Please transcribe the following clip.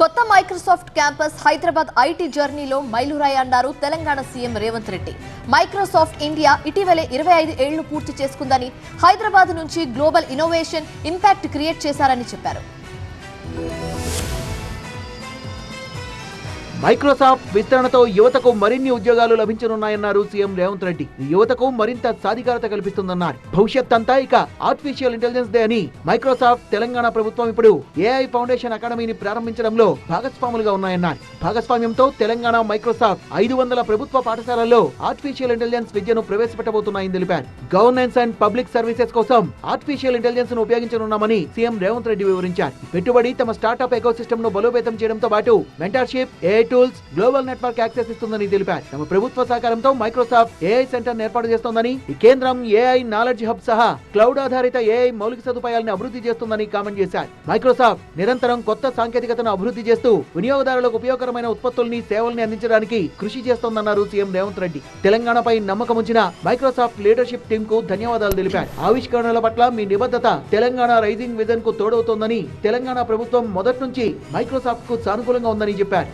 కొత్త Microsoft campus Hyderabad IT జర్నీలో మైలురాయి అన్నారు Telangana CM Revanth Reddy. Microsoft India ఇటీవలే ఇరవై ఐదు ఏళ్ళు పూర్తి చేసుకుందని హైదరాబాద్ నుంచి గ్లోబల్ ఇన్నోవేషన్ ఇంపాక్ట్ క్రియేట్ చేశారని చెప్పారు. మైక్రోసాఫ్ట్ విస్తరణతో యువతకు మరిన్ని ఉద్యోగాలు లభించనున్నాయన్నారు సీఎం రేవంత్ రెడ్డి. యువతకు మరింత సాధికారత కల్పిస్తుందన్నారు. భవిష్యత్ అంతా ఇక ఆర్టిఫిషియల్ ఇంటెలిజెన్స్ డే అని మైక్రోసాఫ్ట్ తెలంగాణ ప్రభుత్వం ఇప్పుడు ఏఐ ఫౌండేషన్ అకాడమీని ప్రారంభించడంలో భాగస్వాములుగా ఉన్నాయన్నారు. భాగస్వామ్యంతో తెలంగాణ మైక్రోసాఫ్ట్ ఐదు వందల ప్రభుత్వ పాఠశాలల్లో ఆర్టిఫిషియల్ ఇంటెలిజెన్స్ విద్యను ప్రవేశపెట్టబోతున్నాయని తెలిపారు. గవర్నెన్స్ అండ్ పబ్లిక్ సర్వీసెస్ కోసం ఆర్టిఫిషియల్ ఇంటెలిజెన్స్ను ఉపయోగించనున్నామని సీఎం రేవంత్ రెడ్డి వివరించారు. పెట్టుబడి తమ స్టార్టప్ ఎకోసిస్టమ్ను బలోపేతం చేయడంతో పాటు mentorship AI tools global network access ఇస్తుందని తెలిపారు. తమ ప్రభుత్వ సహకారంతో మైక్రోసాఫ్ట్ ఏఐ సెంటర్ ఏర్పాటు చేస్తోందని ఈ కేంద్రం ఏఐ నాలెడ్జ్ హబ్ సహా క్లౌడ్ ఆధారిత ఏఐ మౌలిక సదుపాయాలను అభివృద్ధి చేస్తుందని కామెంట్ చేశారు. మైక్రోసాఫ్ట్ నిరంతరం కొత్త సాంకేతికతను అభివృద్ధి చేస్తూ వినియోగదారులకు ఉపయోగకరమైన ఉత్పత్తుల్ని సేవల్ని అందించడానికి కృషి చేస్తోందన్నారు సీఎం రేవంత్ రెడ్డి. తెలంగాణపై నమ్మకం ఉంచిన మైక్రోసాఫ్ట్ లీడర్షిప్ టీమ్కు ధన్యవాదాలు తెలిపారు. ఆవిష్కరణల పట్ల మీ నిబద్ధత తెలంగాణ రైజింగ్ విజన్కు తోడవుతోందని తెలంగాణ ప్రభుత్వం మొదటి నుంచి మైక్రోసాఫ్ట్కు సానుకూలంగా ఉందని చెప్పారు.